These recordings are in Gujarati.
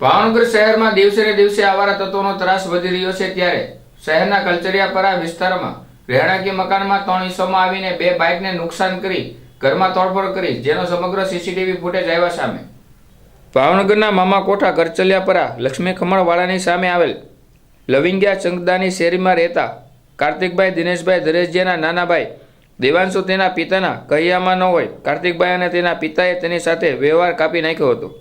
ભાવનગર શહેરમાં દિવસે ને દિવસે આવારા તત્વોનો ત્રાસ વધી રહ્યો છે ત્યારે શહેરના કલચરિયાપરા વિસ્તારમાં રહેણાંકી મકાનમાં ત્રણ ઈસમો આવીને બે બાઇકને નુકસાન કરી ઘરમાં તોડફોડ કરી જેનો સમગ્ર સીસીટીવી ફૂટેજ આવ્યા સામે. ભાવનગરના મામા કોઠા કરચલિયાપરા લક્ષ્મી ખમણવાળાની સામે આવેલ લવિંગિયા ચંગદાની શેરીમાં રહેતા કાર્તિકભાઈ દિનેશભાઈ ધરેશજીના નાના ભાઈ દેવાંશુ તેના પિતાના કહિયામાં ન હોય. કાર્તિકભાઈ અને તેના પિતાએ તેની સાથે વ્યવહાર કાપી નાખ્યો હતો.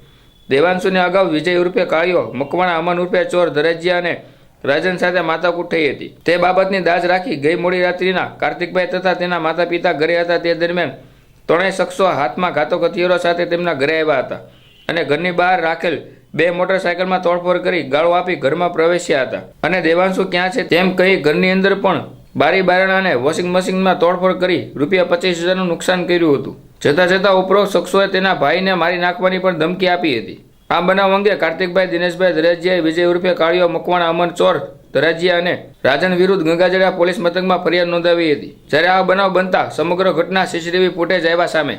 દેવાંશુને અગાઉ વિજય ઉર્ફે કાળિયો, મકવાણા અમન ઉર્ફે ચોર દરજિયા અને રાજન સાથે માથાકૂટ થઈ હતી. તે બાબતની દાજ રાખી ગઈ મોડી રાત્રિના કાર્તિકભાઈ તથા તેના માતા પિતા ઘરે હતા. તે દરમિયાન ત્રણેય શખ્સો હાથમાં ઘાતક હથિયારો સાથે તેમના ઘરે આવ્યા હતા અને ઘરની બહાર રાખેલ બે મોટરસાયકલમાં તોડફોડ કરી ગાળો આપી ઘરમાં પ્રવેશ્યા હતા. અને દેવાંશુ ક્યાં છે તેમ કહી ઘરની અંદર પણ બારી બારણા અને વોશિંગ મશીનમાં તોડફોડ કરી રૂપિયા પચીસ હજારનું નુકસાન કર્યું હતું. જતાં જતાં ઉપરોક્ત શખ્સોએ તેના ભાઈને મારી નાખવાની પણ ધમકી આપી હતી. આ બનાવ અંગે કાર્તિકભાઈ, દિનેશભાઈ દરાજીયાએ વિજય ઉર્ફે કાળિયો મકવાણા, અમન ચોર ધરાજીયા અને રાજન વિરુદ્ધ ગંગાજળા પોલીસ મથકમાં ફરિયાદ નોંધાવી હતી. જ્યારે આ બનાવ બનતા સમગ્ર ઘટના સીસીટીવી ફૂટેજ આવ્યા સામે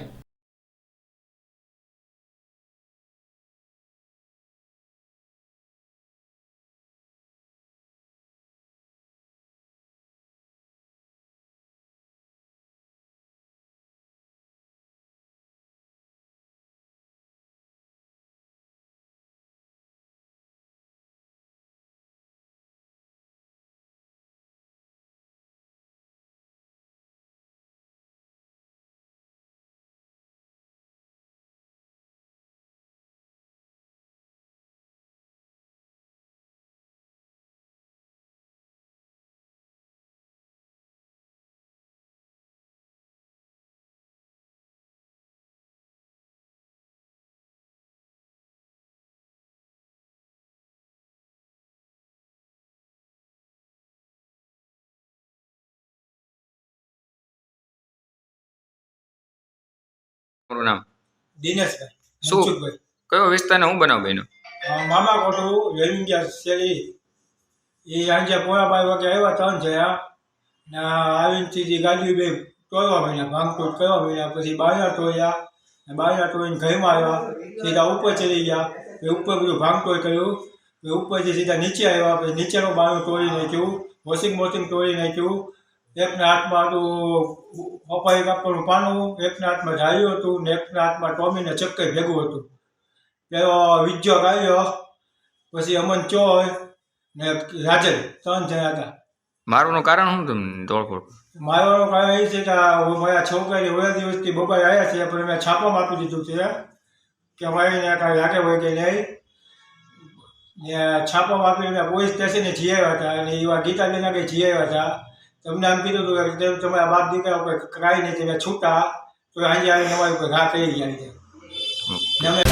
તમારું નામ? દિનેશભાઈ. શું? કયો વિસ્તાર હું બનાવ બન્યો મામા કોઠું રેલિંગિયા શેલી. એ આજે પોણા બાર વાગે આવ્યા ત્રણ થયા ને આવીને સીધી ગાડી બે ટોળવા મળ્યા ભાંગતોડ કરવા મળ્યા પછી બાયા તોડ્યા ને બાયા તોડીને ઘરમાં આવ્યા. સીધા ઉપર ચડી ગયા. એ ઉપર બધું ભાંગતોડ કર્યું. ઉપરથી સીધા નીચે આવ્યા. પછી નીચેનો બાયો તોડી નાખ્યું. વોશિંગ મશીન તોડી નાખ્યું. એકના હાથમાં હતું પપાઈ કાપડનું પાનું એકના હાથમાં ઝાડ્યું હતું ને એકના હાથમાં ટોમીને ચક્કર ભેગું હતું. એવો વિજ્જો ગાયો પછી અમન ચોય ને રાજલ ત્રણ જણા હતા. મારવાનું કારણ શું તમને તોડફોડ મારો કારણ એ છે કે મારા છોકરી ઓલા દિવસથી બપોરે આવ્યા છે પણ મેં છાપામાં આપી દીધું છે કે મારે ને કાંઈ લાગે હોય કે નહીં. ને છાપામાં આપીને પોલીસ સ્ટેશને જઈ આવ્યા હતા અને એવા ગીતાબેન કંઈ જઈ આવ્યા હતા. તમને એમ કીધું હતું કે તમારા બાપ દીકરા ઉપર કરાવી નહીં તમે છૂટા તો આજે આવી નવા ઉપર ઘા કરી જાય. છે